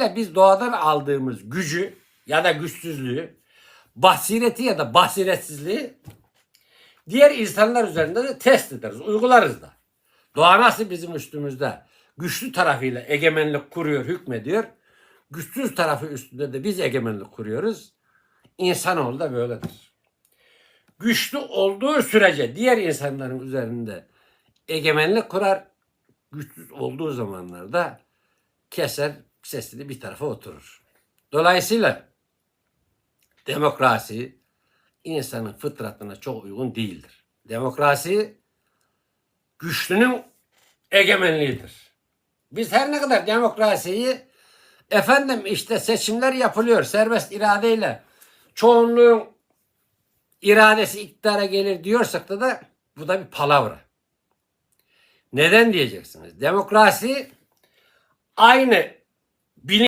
Dolayısıyla biz doğadan aldığımız gücü ya da güçsüzlüğü, basireti ya da basiretsizliği diğer insanlar üzerinde de test ederiz, uygularız da. Doğa nasıl bizim üstümüzde güçlü tarafıyla egemenlik kuruyor, hükmediyor. Güçsüz tarafı üstünde de biz egemenlik kuruyoruz. İnsanoğlu da böyledir. Güçlü olduğu sürece diğer insanların üzerinde egemenlik kurar. Güçsüz olduğu zamanlarda keser sesini bir tarafa oturur. Dolayısıyla demokrasi insanın fıtratına çok uygun değildir. Demokrasi güçlünün egemenliğidir. Biz her ne kadar demokrasiyi efendim işte seçimler yapılıyor serbest iradeyle çoğunluğun iradesi iktidara gelir diyorsak da, da bu da bir palavra. Neden diyeceksiniz? Demokrasi aynı